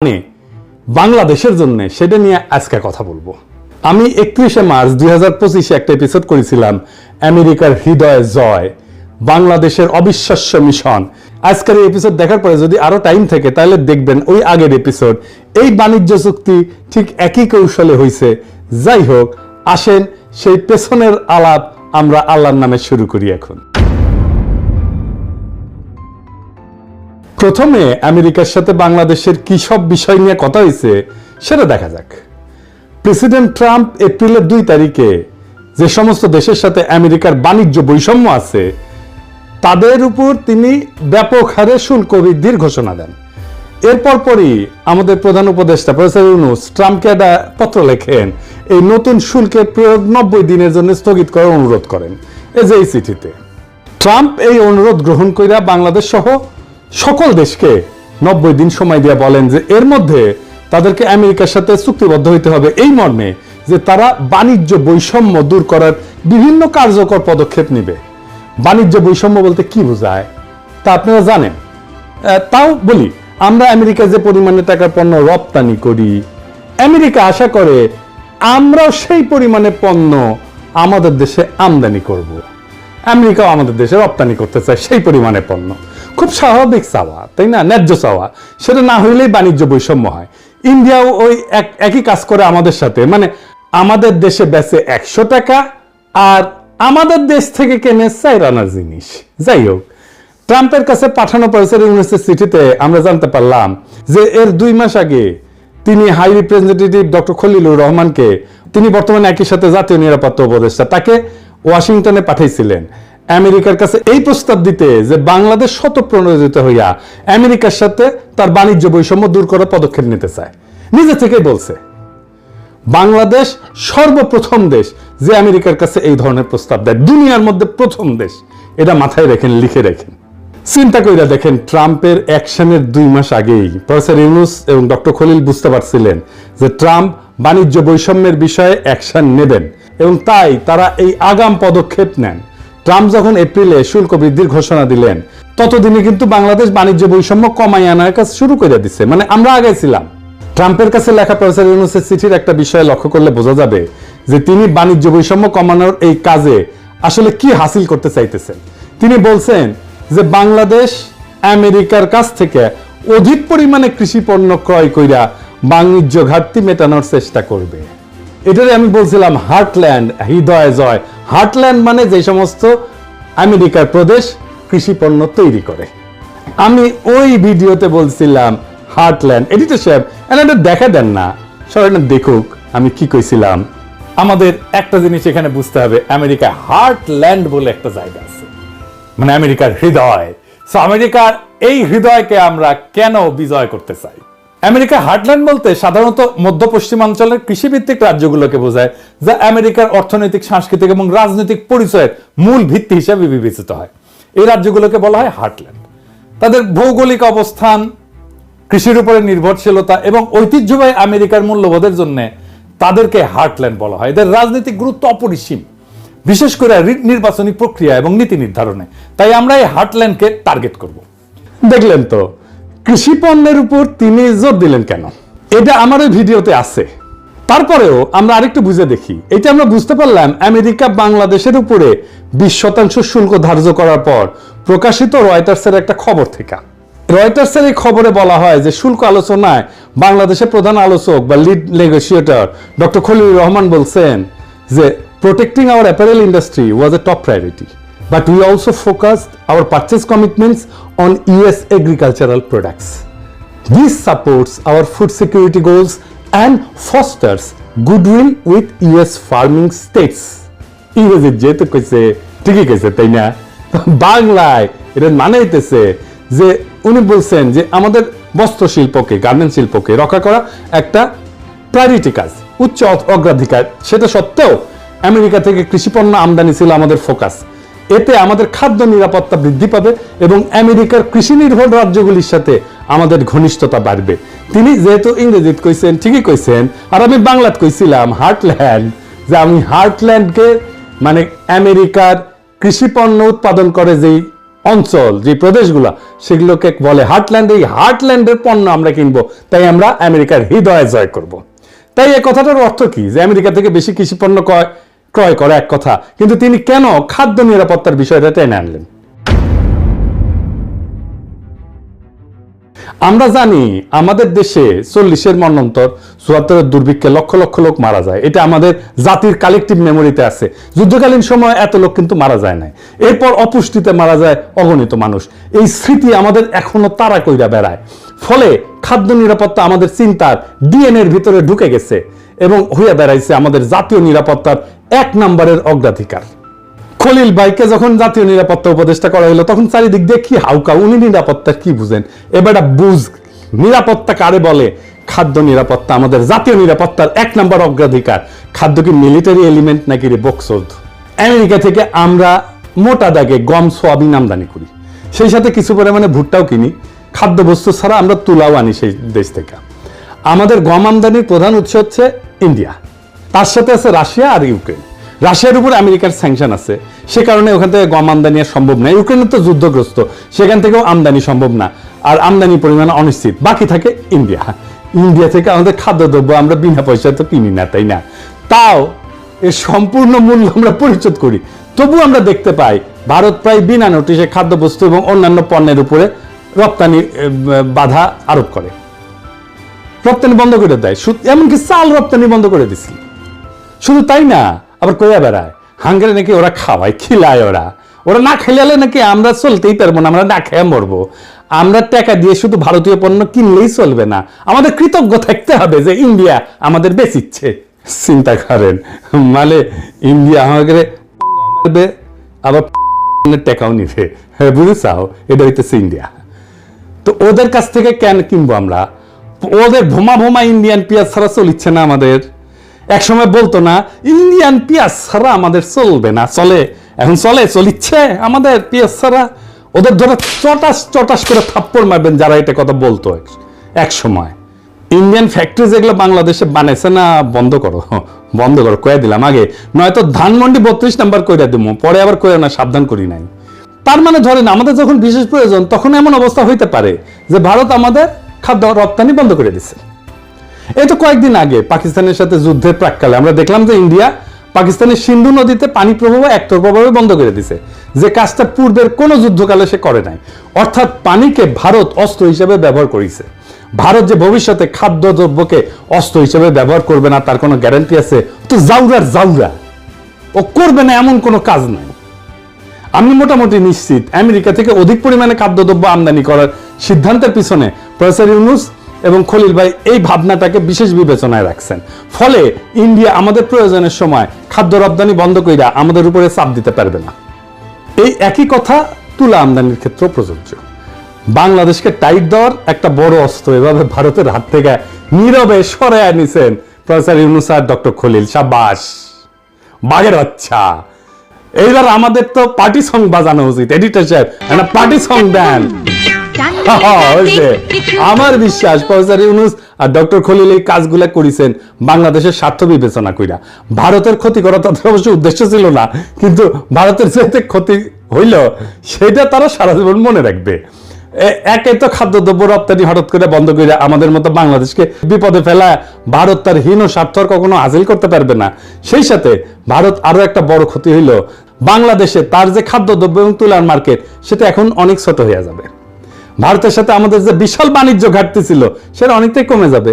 মানে বাংলাদেশের জন্য সেটা নিয়ে আজকে কথা বলব। আমি একত্রিশে মার্চ দুই হাজার পঁচিশে একটা এপিসোড করেছিলাম, আমেরিকার হৃদয় জয়, বাংলাদেশের অবিশ্বাস্য মিশন আজকের এই এপিসোড দেখার পরে যদি আরও টাইম থাকে, তাহলে দেখবেন ওই আগের এপিসোড এই বাণিজ্য চুক্তি ঠিক একই কৌশলে হয়েছে যাই হোক, আসেন সেই পেছনের আলাপ আমরা আল্লাহর নামে শুরু করি এখন। প্রথমে আমেরিকার সাথে বাংলাদেশের কি সব বিষয় নিয়ে কথা হয়েছে, সেটা দেখা যাক। প্রেসিডেন্ট ট্রাম্প এপ্রিলের দুই তারিখে যে সমস্ত দেশের সাথে আমেরিকার বাণিজ্য বৈষম্য আছে, তাদের উপর তিনি ব্যাপক হারে শুল্ক বৃদ্ধির ঘোষণা দেন। এরপর পরই আমাদের প্রধান উপদেষ্টা প্রফেসর ইউনুস ট্রাম্পকে একটা পত্র লেখেন, এই নতুন শুল্কের প্রয়োগ নব্বই দিনের জন্য স্থগিত করার অনুরোধ করেন এই যে এই চিঠিতে। ট্রাম্প এই অনুরোধ গ্রহণ করিয়া বাংলাদেশ সহ সকল দেশকে নব্বই দিন সময় দিয়ে বলেন যে এর মধ্যে তাদেরকে আমেরিকার সাথে চুক্তিবদ্ধ হইতে হবে। এই মর্মে যে তারা বাণিজ্য বৈষম্য দূর করার বিভিন্ন কার্যকর পদক্ষেপ নেবে। বাণিজ্য বৈষম্য বলতে কি বোঝায়? তা আপনারা জানেন। তাও বলি, আমরা আমেরিকায় যে পরিমাণে টাকার পণ্য রপ্তানি করি, আমেরিকা আশা করে আমরাও সেই পরিমাণে পণ্য আমাদের দেশে আমদানি করব। আমেরিকাও আমাদের দেশে রপ্তানি করতে চায় সেই পরিমাণে পণ্য। খুব স্বাভাবিক চাওয়া, তাই না? ন্যায্য চাওয়া। সেটা না হইলেই বাণিজ্য বৈষম্য হয়। ইন্ডিয়াও ওই এক- একই কাজ করে আমাদের সাথে। মানে আমাদের দেশে বেচে একশো টাকা আর আমাদের দেশ থেকে কেনে চাই রানার জিনিস। যাই হোক, ট্রাম্পের কাছে পাঠানো প্রফেসর ইউনিভার্সিটির চিঠিতে আমরা জানতে পারলাম যে এর দুই মাস আগে তিনি হাই রিপ্রেজেন্টেটিভ ডক্টর খলিলুর রহমানকে, তিনি বর্তমানে একই সাথে জাতীয় নিরাপত্তা উপদেষ্টা, তাকে ওয়াশিংটনে পাঠিয়েছিলেন আমেরিকার কাছে এই প্রস্তাব দিতে যে বাংলাদেশ শতপ্রণোদিত হইয়া আমেরিকার সাথে তার বাণিজ্য বৈষম্য দূর করার পদক্ষেপ নিতে চায়। নিজে থেকেই বলছে, বাংলাদেশ সর্বপ্রথম দেশ যে আমেরিকার কাছে এই ধরনের প্রস্তাব দেয়। দুনিয়ার মধ্যে প্রথম দেশ। এটা মাথায় রেখেন, লিখে রেখেন। চিন্তা কইরা দেখেন, ট্রাম্পের অ্যাকশনের দুই মাস আগেই প্রফেসর ইউনুস এবং ডক্টর খলিল বুঝতে পারছিলেন যে ট্রাম্প বাণিজ্য বৈষম্যের বিষয়ে অ্যাকশন নেবেন এবং তাই তারা এই আগাম পদক্ষেপ নেন। ট্রাম্প যখন এপ্রিলে শুল্ক বৃদ্ধির ঘোষণা দিলেন, ততদিনে কিন্তু বাংলাদেশ বাণিজ্য বৈষম্য কমাই আনার কাজ শুরু করে দিছে। মানে আমরা আগে ছিলাম। ট্রাম্পের কাছে লেখা প্রফেসর ইউনুসের চিঠির একটা বিষয় লক্ষ্য করলে বোঝা যাবে যে তিনি বাণিজ্য বৈষম্য কমানোর এই কাজে আসলে কি হাসিল করতে চাইতেছেন। তিনি বলছেন যে বাংলাদেশ আমেরিকার কাছ থেকে অধিক পরিমাণে কৃষি পণ্য ক্রয় কইরা বাণিজ্য ঘাটতি মেটানোর চেষ্টা করবে। এটারে আমি বলছিলাম হার্টল্যান্ড, হৃদয় জয়। হার্টল্যান্ড মানে যে সমস্ত আমেরিকার প্রদেশ কৃষি পণ্য তৈরি করে। আমি ওই ভিডিওতে বলছিলাম হার্টল্যান্ড। এডিটর সাহেব এটা দেখা দেন না। সবাই দেখুক আমি কি কইছিলাম। আমাদের একটা জিনিস এখানে বুঝতে হবে আমেরিকা হার্টল্যান্ড বলে একটা জায়গা আছে। মানে আমেরিকার হৃদয়। সো আমেরিকার এই হৃদয়কে আমরা কেন বিজয় করতে চাই? আমেরিকা হার্টল্যান্ড বলতে সাধারণত মধ্য পশ্চিমাঞ্চলের কৃষিভিত্তিক রাজ্যগুলোকে বোঝায়, যা আমেরিকার অর্থনৈতিক, সাংস্কৃতিক এবং রাজনৈতিক পরিচয়ের মূল ভিত্তি হিসেবে বিবেচিত হয়। এই রাজ্যগুলোকে বলা হয় হার্টল্যান্ড। তাদের ভৌগোলিক অবস্থান, কৃষির উপরে নির্ভরশীলতা এবং ঐতিহ্যবাহী আমেরিকার মূল্যবোধের জন্য তাদেরকে হার্টল্যান্ড বলা হয়। এদের রাজনৈতিক গুরুত্ব অপরিসীম, বিশেষ করে নির্বাচনী প্রক্রিয়া এবং নীতি নির্ধারণে। তাই আমরা এই হার্টল্যান্ডকে টার্গেট করব। দেখলেন তো কৃষি পণ্যের উপর তিনি জোর দিলেন কেন? এটা আমার ওই ভিডিওতে আছে। তারপরেও আমরা আরেকটু বুঝে দেখি। এটা আমরা বুঝতে পারলাম আমেরিকা বাংলাদেশের উপরে বিশ শতাংশ শুল্ক ধার্য করার পর প্রকাশিত রয়টার্সের একটা খবর থেকে। রয়টার্সের এই খবরে বলা হয় যে শুল্ক আলোচনায় বাংলাদেশের প্রধান আলোচক বা lead negotiator doctor Khalil Rahman বলছেন যে protecting our apparel industry was a top priority but we also focused our purchase commitments on US agricultural products This supports our food security goals and fosters goodwill with US farming states. ইংরেজি যেহেতু কইছে ঠিকই কইছে তাই না বাংলায় এটা মানে হইতেছে যে উনি বলছেন যে আমাদের বস্ত্র শিল্পকে গার্মেন্ট শিল্পকে রক্ষা করা একটা প্রায়োরিটি কাজ, উচ্চ অগ্রাধিকার, সেটা সত্ত্বেও আমেরিকা থেকে কৃষি পণ্য আমদানি ছিল আমাদের ফোকাস এতে আমাদের খাদ্য নিরাপত্তা বৃদ্ধি পাবে এবং আমেরিকার কৃষি নির্ভর রাজ্যগুলির সাথে আমাদের ঘনিষ্ঠতা বাড়বে। তিনি যেহেতু ইংরেজিত কইছেন, ঠিকই কইছেন, আর আমি বাংলাত কইছিলাম হার্টল্যান্ড, যে আমি হার্টল্যান্ডকে মানে আমেরিকার কৃষি পণ্য উৎপাদন করে যেই অঞ্চল যে প্রদেশগুলো, সেগুলোকে বলে হার্টল্যান্ড। এই হার্টল্যান্ডের পণ্য আমরা কিনবো, তাই আমরা আমেরিকার হৃদয়ে জয় করব। তাই এই কথাটার অর্থ কি? যে আমেরিকা থেকে বেশি কৃষি পণ্য ক্রয় ক্রয় করা এক কথা, কিন্তু তিনি কেন খাদ্য নিরাপত্তার বিষয়টা টেনে আনলেন? আমরা জানি আমাদের দেশে চল্লিশের মন্বন্তর চুয়াত্তরের দুর্ভিক্ষে লক্ষ লক্ষ লোক মারা যায়। এটা আমাদের জাতির কালেকটিভ মেমোরিতে আছে। যুদ্ধকালীন সময় এত লোক কিন্তু মারা যায় নাই। এরপর অপুষ্টিতে মারা যায় অগণিত মানুষ। এই স্মৃতি আমাদের এখনও তারা কইরা বেড়ায়। ফলে খাদ্য নিরাপত্তা আমাদের চিন্তার ডিএনএর ভিতরে ঢুকে গেছে এবং হইয়া বেড়াইছে আমাদের জাতীয় নিরাপত্তার এক নম্বরের অগ্রাধিকার। খলিল ভাইকে যখন জাতীয় নিরাপত্তা উপদেষ্টা করা হলো, তখন চারিদিক দিয়ে কি হাউকা, উনি নিরাপত্তা কি বুঝেন? এবার বুঝ, নিরাপত্তা কারে বলে? খাদ্য নিরাপত্তা, আমাদের জাতীয় নিরাপত্তার এক নম্বর অগ্রাধিকার। খাদ্য কি মিলিটারি এলিমেন্ট নাকি রে বক্সোদ আমেরিকা থেকে আমরা মোটা দাগে গম, সোয়াবিন আমদানি করি। সেই সাথে কিছু পরিমাণে ভুট্টাও কিনি। খাদ্যবস্তু ছাড়া আমরা তুলাও আনি সেই দেশ থেকে। আমাদের গম আমদানির প্রধান উৎস হচ্ছে ইন্ডিয়া। তার সাথে আছে রাশিয়া আর ইউক্রেন। রাশিয়ার উপর আমেরিকার স্যাংশন আছে। সে কারণে ওখান থেকে গম আমদানি আর সম্ভব না। ইউক্রেন তো যুদ্ধগ্রস্ত। সেখান থেকেও আমদানি সম্ভব না। আর আমদানি পরিমাণ অনিশ্চিত। বাকি থাকে ইন্ডিয়া। ইন্ডিয়া থেকে আমাদের খাদ্যদ্রব্য আমরা বিনা পয়সায় তো কিনি না, তাই না? তাও এর সম্পূর্ণ মূল্য আমরা পরিশোধ করি। তবু আমরা দেখতে পাই, ভারত প্রায় বিনা নোটিশে খাদ্যবস্তু এবং অন্যান্য পণ্যের উপরে রপ্তানি বাধা আরোপ করে। রপ্তানি বন্ধ করে দেয়। এমনকি চাল রপ্তানি বন্ধ করে দিছিল শুধু তাই না আবার কইয়া বেড়ায় হাঙ্গারে নাকি ওরা খাওয়ায় খিলায় ওরা। ওরা না খেলালে নাকি আমরা চলতেই পারব না আমরা না খেয়ে মরবো। আমরা টাকা দিয়ে শুধু ভারতীয় পণ্য কিনলেই চলবে না। আমাদের কৃতজ্ঞ থাকতে হবে যে ইন্ডিয়া আমাদের বেচিচ্ছে। চিন্তা করেন মানে ইন্ডিয়া আমাদের মারবে, আবার টাকাও নিবে। হ্যাঁ, বুঝেছাও এটা হইতেছে ইন্ডিয়া। তো ওদের কাছ থেকে কেন কিনবো আমরা? ওদের ভোমা ভোমা ইন্ডিয়ান পেঁয়াজ ছাড়া চলিচ্ছে না আমাদের। এক সময় বলতো না, ইন্ডিয়ান পেঁয়াজ ছাড়া আমাদের চলবে না। চলে, এখন চলে, চলিচ্ছে আমাদের পেঁয়াজ ছাড়া। ওদের ধরে চটাস চটাস করে থাপ্পড় মারবেন যারা এটা কথা বলতো এক- সময় ইন্ডিয়ান ফ্যাক্টরি যেগুলো বাংলাদেশে বানাইছে না, বন্ধ করো বন্ধ করো কয়ে দিলাম আগে। নয়তো ধানমন্ডি বত্রিশ নাম্বার কইরা দিব, পরে আবার কইরা না, সাবধান করি নাই। তার মানে ধরেন, আমাদের যখন বিশেষ প্রয়োজন, তখন এমন অবস্থা হইতে পারে যে ভারত আমাদের খাদ্য রপ্তানি বন্ধ করে দিছে। এই তো কয়েকদিন আগে পাকিস্তানের সাথে যুদ্ধের প্রাককালে। আমরা দেখলাম যে ইন্ডিয়া পাকিস্তানের সিন্ধু নদীতে পানি প্রবাহ একতরফাভাবে বন্ধ করে দিছে। যে কাজটা পূর্বের কোনো যুদ্ধকালে সে করে নাই। অর্থাৎ পানিকে ভারত অস্ত্র হিসেবে ব্যবহার করেছে। ভারত যে ভবিষ্যতে খাদ্য দ্রব্যকে অস্ত্র হিসেবে ব্যবহার করবে না, তার কোনো গ্যারান্টি আছে? তো জাউরার জাউরা। ও করবে না এমন কোনো কাজ নাই। আমি মোটামুটি নিশ্চিত, আমেরিকা থেকে অধিক পরিমাণে খাদ্যদ্রব্য আমদানি করার সিদ্ধান্তের পিছনে প্রফেসর ইউনুস এবং খলিল ভাই এই ভাবনাটাকে বিশেষ বিবেচনায় রাখছেন। ফলে ইন্ডিয়া আমাদের প্রয়োজনের সময় খাদ্য রপ্তানি বন্ধ কইরা আমাদের উপরে চাপ দিতে পারবে না। এই একই কথা তুলা আমদানির ক্ষেত্রেও প্রযোজ্য। বাংলাদেশকে টাইট দেওয়ার একটা বড় অস্ত্র এভাবে ভারতের হাত থেকে নীরবে সরে নিছেন প্রফেসর ইউনুস আর ডক্টর খলিল সাবাস বাঘের বাচ্চা। এইবার আমাদের তো পার্টি সং বাজানো উচিত এডিটর সাহেব, একটা পার্টি সং দেন। আমার বিশ্বাস, প্রফেসর ইউনুস আর ডক্টর খলিল এই কাজগুলা করেছেন বাংলাদেশের স্বার্থ বিবেচনা কইরা। ভারতের ক্ষতি করা তাদের অবশ্য উদ্দেশ্য ছিল না, কিন্তু ভারতের যেতে ক্ষতি হইল, সেটা তারা সারা জীবন মনে রাখবে। একে তো খাদ্যদ্রব্য রপ্তানি হঠাৎ করে বন্ধ করে আমাদের মতো বাংলাদেশকে বিপদে ফেলা ভারত তার হীন স্বার্থ কখনো হাসিল করতে পারবে না। সেই সাথে ভারত আরও একটা বড় ক্ষতি হইল। বাংলাদেশে তার যে খাদ্যদ্রব্য এবং তুলার মার্কেট, সেটা এখন অনেক ছোট হয়ে যাবে। ভারতের সাথে আমাদের যে বিশাল বাণিজ্য ঘাটতি ছিল সেটা অনেকটাই কমে যাবে।